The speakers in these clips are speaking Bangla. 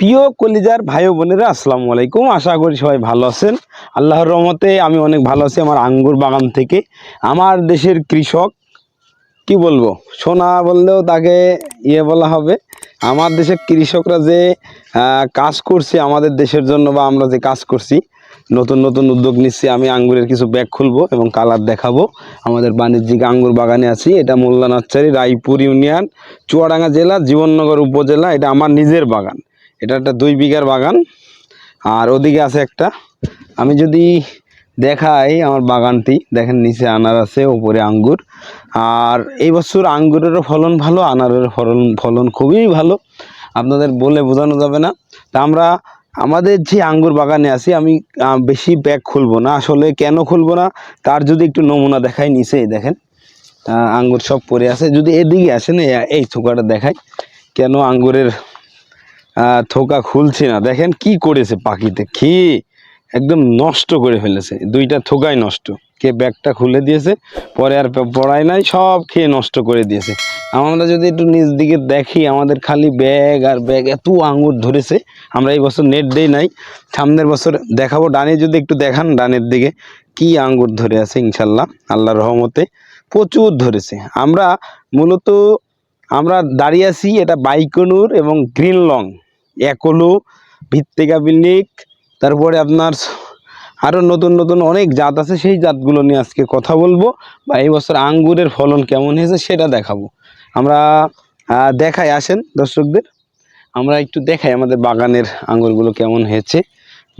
প্রিয় কলিজার ভাই বোনেরা, আসসালামু আলাইকুম। আশা করি সবাই ভালো আছেন। আল্লাহর রহমতে আমি অনেক ভালো আছি আমার আঙ্গুর বাগান থেকে। আমার দেশের কৃষক, কি বলব? সোনা বললেও তাকে ইয়ে বলা হবে। আমার দেশের কৃষকরা যে কাজ করছে আমাদের দেশের জন্য বা আমরা যে কাজ করছি, নতুন নতুন উদ্যোগ নিচ্ছি, আমি আঙ্গুরের কিছু ব্যাগ খুলবো এবং কালার দেখাবো। আমাদের বাণিজ্যিক আঙ্গুর বাগানে আছি। এটা মোল্লা নার্সারি রায়পুর ইউনিয়ন, চুয়াডাঙ্গা জেলা, জীবননগর উপজেলা। এটা আমার নিজের বাগান। এটা একটা দুই বিঘার বাগান। আর ওদিকে আছে একটা। আমি যদি দেখাই আমার বাগানটি, দেখেন নিচে আনার আছে, উপরে আঙ্গুর। আর এই বছর আঙ্গুরেরও ফলন ভালো, আনারের ফলন ফলন খুবই ভালো। আপনাদের বলে বোঝানো যাবে না। তা আমরা, আমাদের যে আঙ্গুর বাগানে আছি, আমি বেশি ব্যাগ খুলবো না। আসলে কেন খুলবো না? তার যদি একটু নমুনা দেখাই নিচে, দেখেন। আঙ্গুর সব পড়ে আছে। যদি এদিকে আসেন এই- থোকাটা দেখাই। কেন আঙ্গুরের থোকা খুলছে না। দেখেন কি করেছে পাখিতে। খেয়ে একদম নষ্ট করে ফেলেছে। দুইটা থোকাই নষ্ট। কে ব্যাগটা খুলে দিয়েছে, পরে আর প- পড়ায় নাই, সব খেয়ে নষ্ট করে দিয়েছে। আমরা যদি একটু নিজ দিকে দেখি, আমাদের খালি ব্যাগ আর ব্যাগ এত আঙুর ধরেছে, আমরা এই বছর নেট দেই নাই। সামনের বছর দেখাবো। ডানে যদি একটু দেখান, ডানের দিকে কি আঙ্গুর ধরে আছে, ইনশাল্লাহ আল্লাহ রহমতে প্রচুর ধরেছে। আমরা মূলত, আমরা দাঁড়িয়ে আছি এটা বাইকনুর এবং গ্রিন লং একলো, ভিত্তিকা বিল্লিক তারপরে আপনার আরও নতুন নতুন অনেক জাত আছে, সেই জাতগুলো নিয়ে আজকে কথা বলব বা এই বছর আঙ্গুরের ফলন কেমন হয়েছে সেটা দেখাবো। আমরা দেখাই, আসেন দর্শকদের। আমরা একটু দেখাই আমাদের বাগানের আঙ্গুরগুলো কেমন হয়েছে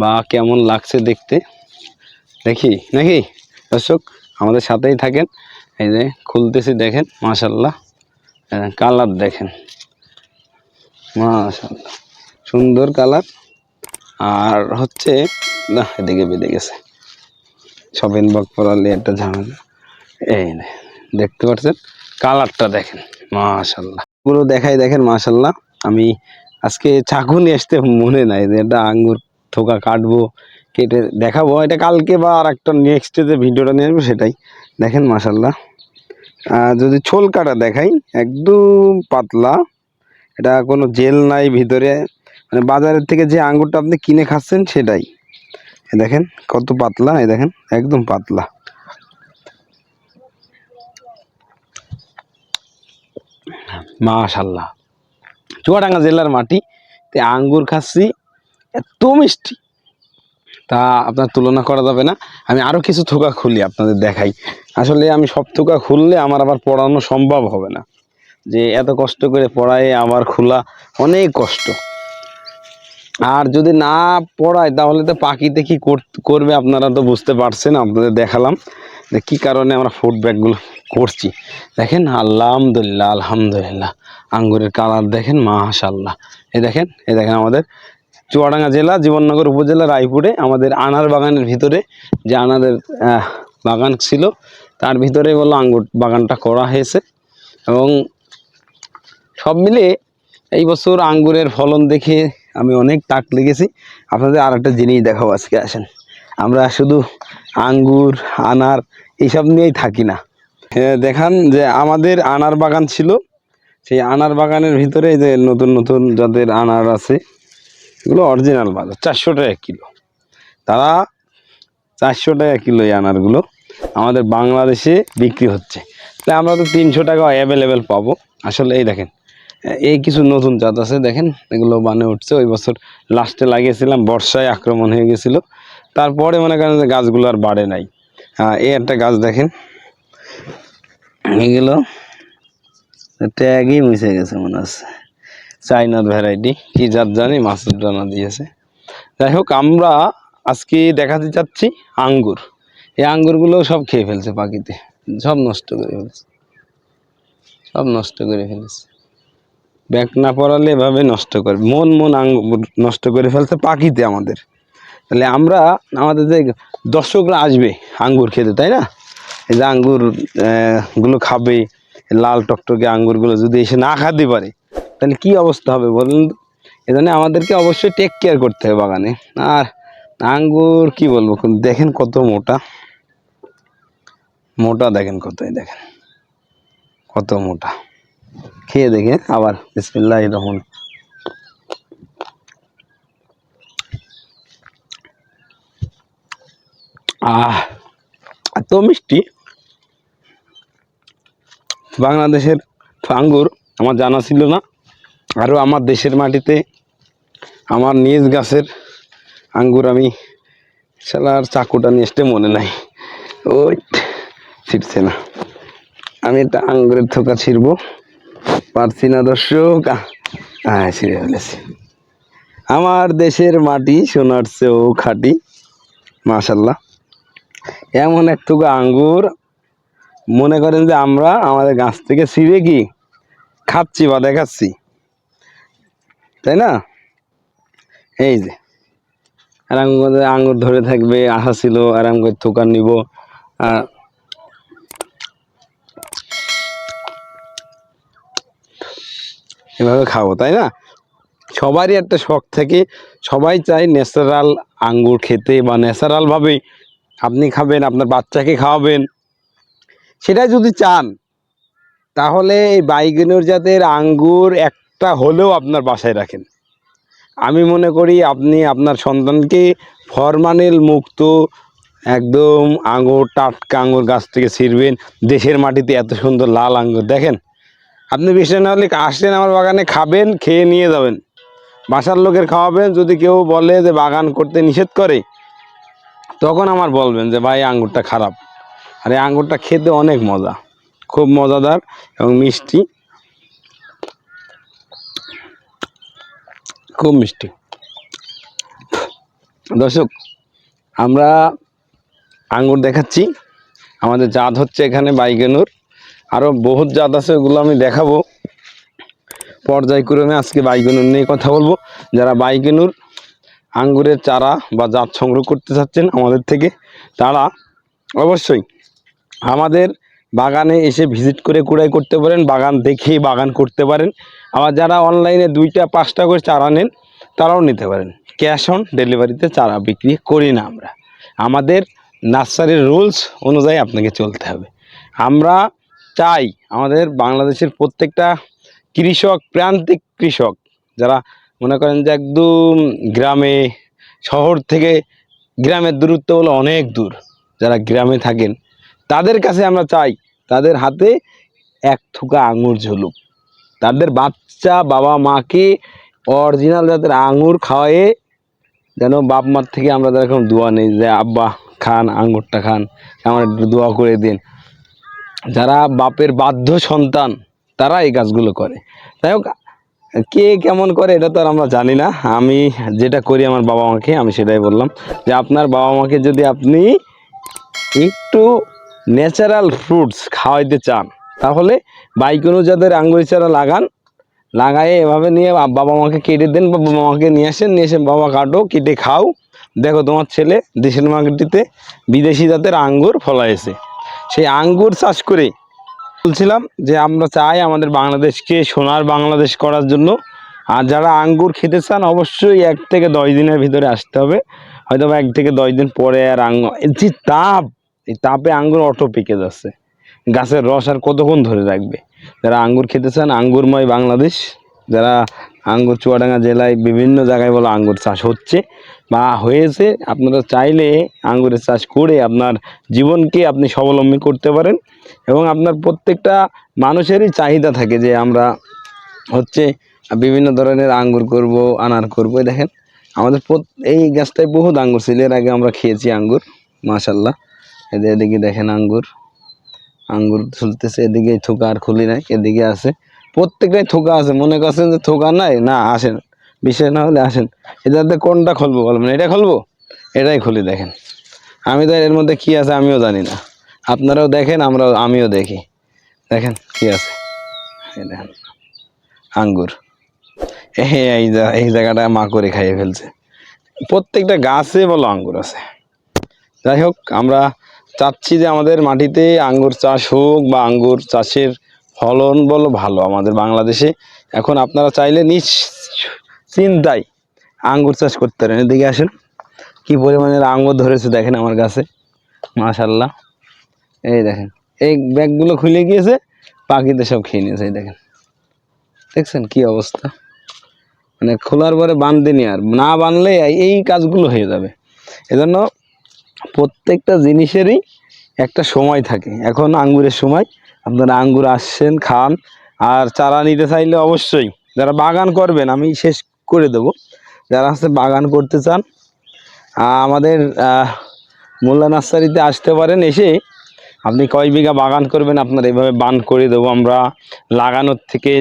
বা কেমন লাগছে দেখতে। দেখি, নাকি? দর্শক, আমাদের সাথেই থাকেন। এই যে খুলতেছি, দেখেন মাশাল্লাহ কালার দেখেন। মাশাল্লাহ সুন্দর কালার। আর হচ্ছে না এদিকে বেঁধে গেছে। সবেন বক পরালে একটা ঝামেলা। এই দেখতে পাচ্ছেন? কালারটা দেখেন মাশাল্লাহ পুরো দেখাই দেখেন মাশাল্লাহ আমি আজকে চাকু নিয়ে আসতে মনে নাই যে এটা আঙ্গুর থোকা কাটবো, কেটে দেখাবো। এটা কালকে বা আর একটা নেক্সট যে ভিডিওটা নিয়ে আসব সেটাই। দেখেন মাশাল্লাহ যদি ছোল কাটা দেখাই, একদম পাতলা। এটা কোনো জেল নাই ভিতরে। মানে বাজারের থেকে যে আঙ্গুরটা আপনি কিনে খাচ্ছেন সেটাই। দেখেন কত পাতলা এই দেখেন একদম পাতলা। মাশাল্লাহ চুয়াডাঙ্গা জেলার মাটি, তে আঙ্গুর খাচ্ছি, এত মিষ্টি। তা আপনার তুলনা করা যাবে না। আমি আরও কিছু থোকা খুলি আপনাদের দেখাই। আসলে আমি সব থোকা খুললে আমার আবার পড়ানো সম্ভব হবে না। যে এত কষ্ট করে পড়ায় আবার খোলা অনেক কষ্ট। আর যদি না পড়ায়, তাহলে তো পাখিতে কি কর- করবে, আপনারা তো বুঝতে পারছেন, আপনাদের দেখালাম যে কী কারণে আমরা ফুড ব্যাগগুলো করছি। দেখেন, আলহামদুলিল্লাহ আলহামদুলিল্লাহ, আঙ্গুরের কালার দেখেন মাশাল্লাহ এই দেখেন এই দেখেন আমাদের চুয়াডাঙ্গা জেলা, জীবননগর উপজেলা, রায়পুরে, আমাদের আনার বাগানের ভিতরে যে আনাদের বাগান ছিল, তার ভিতরে বলল আঙ্গুর বাগানটা করা হয়েছে। এবং সব মিলিয়ে এই বছর আঙ্গুরের ফলন দেখে আমি অনেক তাক লেগেছি। আপনাদের আর একটা জিনিস দেখাবো আজকে, আসেন। আমরা শুধু আঙ্গুর, আনার এইসব নিয়েই থাকি না। দেখান যে আমাদের আনার বাগান ছিল, সেই আনার বাগানের ভিতরে যে নতুন নতুন যাদের আনার আছে, এগুলো অরিজিনাল বাজার, চারশো টাকা কিলো। তারা চারশো টাকা কিলো এই আনারগুলো আমাদের বাংলাদেশে বিক্রি হচ্ছে। তাই আমরা তো তিনশো টাকা অ্যাভেলেবেল পাবো। আসলে এই দেখেন এই কিছু নতুন জাত আছে, দেখেন, এগুলো বানে উঠছে। ওই বছর লাস্টে লাগিয়েছিলাম, বর্ষায় আক্রমণ হয়ে গেছিল। তারপরে মনে করেন যে গাছগুলো আর বাড়ে নাই। হ্যাঁ এই একটা গাছ দেখেন। এগুলো ট্যাগই মিশে গেছে মনে হচ্ছে। চাইনার ভ্যারাইটি কি জাত জানি, মাছের দানা দিয়েছে। যাই হোক, আমরা আজকে দেখাতে চাচ্ছি আঙ্গুর। এই আঙ্গুরগুলো সব খেয়ে ফেলছে পাখিতে। সব নষ্ট করে ফেলছে। সব নষ্ট করে ফেলেছে। ব্যাগ না পড়ালে এভাবে নষ্ট করে, মন মন নষ্ট করে ফেলছে পাখিতে আমাদের। তাহলে আমরা, আমাদের যে দর্শকরা আসবে আঙ্গুর খেতে, তাই না? এই যে আঙ্গুরগুলো খাবে, লাল টকটকে আঙ্গুরগুলো যদি এসে না খাতে পারে, তাহলে কি অবস্থা হবে বলুন? এজন্য আমাদেরকে অবশ্যই টেক কেয়ার করতে হবে বাগানে। আর আঙ্গুর কি বলব দেখেন কত মোটা। মোটা দেখেন কত দেখেন। কত মোটা। খেয়ে দেখে আবার বিসমিল্লাহ রহমান। আহ এত মিষ্টি। বাংলাদেশের আঙ্গুর আমার জানা ছিল না। আরও আমার দেশের মাটিতে আমার নিজ গাছের আঙ্গুর আমি সালার চাকুটা নিয়ে আসতে মনে নাই। ওই, ছিটছে না। আমি একটা আঙ্গুরের থোকা ছিড়বো। পারছি না, দর্শক। হ্যাঁ ছিঁড়ে আমার দেশের মাটি, সোনার চেয়েও খাটি মাশাল্লাহ এমন একটুকু আঙ্গুর। মনে করেন যে আমরা আমাদের গাছ থেকে ছিঁড়ে কি খাচ্ছি বা দেখাচ্ছি। তাই না? এই যে আরাম করে আঙ্গুর ধরে থাকবে, আশা ছিল আরাম করে থোকান নিব। আর এভাবে খাব, তাই না? সবারই একটা শখ থাকে। সবাই চায় ন্যাচারাল আঙ্গুর খেতে বা ন্যাচারালভাবে আপনি খাবেন, আপনার বাচ্চাকে খাওয়াবেন। সেটা যদি চান, তাহলে এই বাইগেনুর জাতের আঙ্গুর একটা হলেও আপনার বাসায় রাখেন। আমি মনে করি আপনি আপনার সন্তানকে ফরমানেল মুক্ত একদম আঙ্গুর, টাটকা আঙুর গাছ থেকে ছিঁড়বেন। দেশের মাটিতে এত সুন্দর লাল আঙ্গুর, দেখেন? আপনি বিশ্বাস না হলে আসেন আমার বাগানে, খাবেন, খেয়ে নিয়ে যাবেন। বাসার লোকের খাওয়াবেন, যদি কেউ বলে যে বাগান করতে নিষেধ করে, তখন আমার বলবেন যে, ভাই, আঙ্গুরটা খারাপ। আর এই আঙ্গুরটা খেতে অনেক মজা, খুব মজাদার এবং মিষ্টি। খুব মিষ্টি। দর্শক, আমরা আঙ্গুর দেখাচ্ছি। আমাদের জাত হচ্ছে এখানে বাইগেনুর। আরও বহুত জাত আছে, ওগুলো আমি দেখাবো। পর্যায়ক্রমে আজকে বাইগেনুর নিয়ে কথা বলব। যারা বাইগেনুর আঙ্গুরের চারা বা জাত সংগ্রহ করতে চাচ্ছেন আমাদের থেকে, তারা অবশ্যই আমাদের বাগানে এসে ভিজিট করে কুড়াই করতে পারেন, বাগান দেখে বাগান করতে পারেন। আবার যারা অনলাইনে দুইটা, পাঁচটা করে চারা নেন, তারাও নিতে পারেন। ক্যাশ অন ডেলিভারিতে চারা বিক্রি করি না আমরা। আমাদের নার্সারির রুলস অনুযায়ী আপনাকে চলতে হবে। আমরা চাই আমাদের বাংলাদেশের প্রত্যেকটা কৃষক, প্রান্তিক কৃষক, যারা মনে করেন যে একদম গ্রামে, শহর থেকে গ্রামের দূরত্ব হলো অনেক দূর, যারা গ্রামে থাকেন, তাদের কাছে আমরা চাই তাদের হাতে এক থুকা আঙুর ঝুলুক। তাদের বাচ্চা বাবা মাকে অরিজিনাল যাদের আঙুর খাওয়ায়ে যেন বাপ মার থেকে আমরা এরকম দোয়া নেই যে, আব্বা, খান, আঙুরটা খান আমার একটু দোয়া করে দিন। যারা বাপের বাধ্য সন্তান, তারা এই কাজগুলো করে। যাই হোক, কে কেমন করে এটা তো আর আমরা জানি না। আমি যেটা করি আমার বাবা মাকে, আমি সেটাই বললাম যে আপনার বাবা মাকে যদি আপনি একটু ন্যাচারাল ফ্রুটস খাওয়াইতে চান, তাহলে বাইকোনো যাদের আঙ্গুরি চারা লাগান। লাগায়ে এভাবে নিয়ে বাবা মাকে কেটে দেন, বা বাবা মাকে নিয়ে আসেন, নিয়ে এসে বাবা কাটো, কেটে খাও। দেখো তোমার ছেলে দেশের মার্কেটিতে বিদেশি জাতের আঙ্গুর ফলাইছে। সেই আঙ্গুর চাষ করে বলছিলাম যে আমরা চাই আমাদের বাংলাদেশকে সোনার বাংলাদেশ করার জন্য। আর যারা আঙ্গুর খেতে চান, অবশ্যই এক থেকে দশ দিনের ভিতরে আসতে হবে। হয়তো এক থেকে দশ দিন পরে আর আঙ্গুর যে তাপ, এই তাপে আঙ্গুর অটো পেকে যাচ্ছে। গাছের রস আর কতক্ষণ ধরে রাখবে? যারা আঙ্গুর খেতে চান, আঙ্গুরময় বাংলাদেশ। যারা আঙ্গুর চুয়াডাঙ্গা জেলায় বিভিন্ন জায়গায় বলো আঙ্গুর চাষ হচ্ছে বা হয়েছে। আপনারা চাইলে আঙ্গুরের চাষ করে আপনার জীবনকে আপনি স্বাবলম্বী করতে পারেন এবং আপনার প্রত্যেকটা মানুষেরই চাহিদা থাকে যে আমরা হচ্ছে বিভিন্ন ধরনের আঙ্গুর করব, আনার করব। দেখেন, আমাদের এই গাছটায় বহুত আঙ্গুর ছিল, এর আগে আমরা খেয়েছি আঙ্গুর মাশাল্লাহ এদের এদিকে দেখেন আঙ্গুর আঙ্গুর ঝুলতেছে, এদিকে থোকা আর খুলি নাই, এদিকে আছে। প্রত্যেকটাই থোকা আছে, মনে করছেন যে থোকা নাই? না, আসেন। বিষয় না হলে আসেন। এটাতে কোনটা খুলবো বলবেন এটা খুলবো? এটাই খুলি, দেখেন। আমি তো এর মধ্যে কি আছে আমিও জানি না। আপনারাও দেখেন, আমরাও, আমিও দেখি। দেখেন কি আছে। দেখেন, আঙ্গুর। এই এই জায়গাটা মা করে খাইয়ে ফেলছে। প্রত্যেকটা গাছে বলো আঙ্গুর আছে। যাই হোক, আমরা চাচ্ছি যে আমাদের মাটিতে আঙ্গুর চাষ হোক বা আঙ্গুর চাষের ফলন বলো ভালো। আমাদের বাংলাদেশে এখন আপনারা চাইলে নিজ চিন্তায় আঙ্গুর চাষ করতে পারেন। এদিকে আসেন। কি পরিমাণের আঙ্গুর ধরেছে দেখেন আমার কাছে মাশাল্লাহ এই দেখেন। এই ব্যাগগুলো খুলে গিয়েছে পাখিতে সব খেয়ে নিয়েছে, এই দেখেন। দেখছেন কি অবস্থা? মানে খোলার পরে বাঁধদিনি আর। না বানলে এই কাজগুলো হয়ে যাবে। এজন্য প্রত্যেকটা জিনিসেরই একটা সময় থাকে। এখন আঙ্গুরের সময় আপনারা আঙ্গুর আসছেন, খান। আর চারা নিতে চাইলে অবশ্যই যারা বাগান করবেন, আমি শেষ করে দেব। যারা হচ্ছে বাগান করতে চান আমাদের মোল্লা নার্সারিতে আসতে পারেন। এসে আপনি কয় বিঘা বাগান করবেন, আপনার এইভাবে বান করে দেবো। আমরা লাগানোর থেকে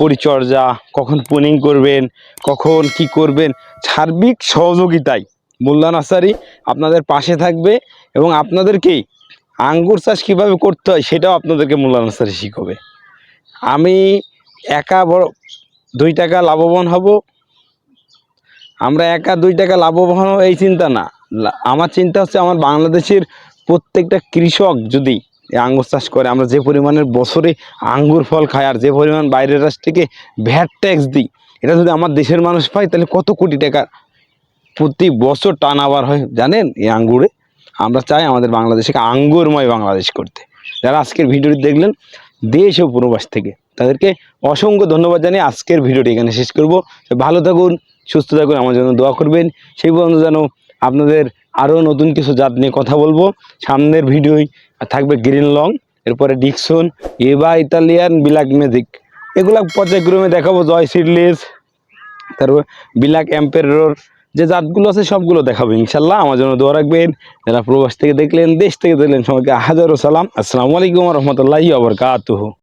পরিচর্যা, কখন পুনিং করবেন, কখন কি করবেন, সার্বিক সহযোগিতায় মোল্লা নার্সারি আপনাদের পাশে থাকবে এবং আপনাদেরকেই আঙ্গুর চাষ কীভাবে করতে হয় সেটাও আপনাদেরকে নার্সারি শিখাবে। আমি একা বড় দুই টাকা লাভবান হব। আমরা একা দুই টাকা লাভবান হব এই চিন্তা না। আমার চিন্তা হচ্ছে আমার বাংলাদেশের প্রত্যেকটা কৃষক যদি আঙ্গুর চাষ করে, আমরা যে পরিমাণের বছরে আঙ্গুর ফল খাই আর যে পরিমাণ বাইরের রাষ্ট্র থেকে ভ্যাট ট্যাক্স দিই, এটা যদি আমার দেশের মানুষ পায়, তাহলে কত কোটি টাকা প্রতি বছর টান আবার হয় জানেন এই আঙ্গুরে? আমরা চাই আমাদের বাংলাদেশকে আঙ্গুরময় বাংলাদেশ করতে। যারা আজকের ভিডিওটি দেখলেন, দেশ ও প্রবাস থেকে, তাদেরকে অসংখ্য ধন্যবাদ জানিয়ে আজকের ভিডিওটি এখানে শেষ করব। ভালো থাকুন, সুস্থ থাকুন, আমার জন্য দোয়া করবেন। সেই পর্যন্ত যেন আপনাদের আরও নতুন কিছু জাত নিয়ে কথা বলব। সামনের ভিডিওই থাকবে গ্রিন লং, এরপরে ডিকসন এবা ইতালিয়ান, বিলাক ম্যাজিক এগুলা পর্যায়ক্রমে দেখাবো জয় সিডলেস, তারপর বিলাক অ্যাম্পেরোর যে জাতগুলো আছে সবগুলো দেখাবো ইনশাল্লাহ। আমার জন্য দোয়া রাখবেন। যারা প্রবাস থেকে দেখলেন, দেশ থেকে দেখলেন, সবাইকে হাজারো সালাম। আসসালামু আলাইকুম রহমতুল্লাহ আবরকাতুহু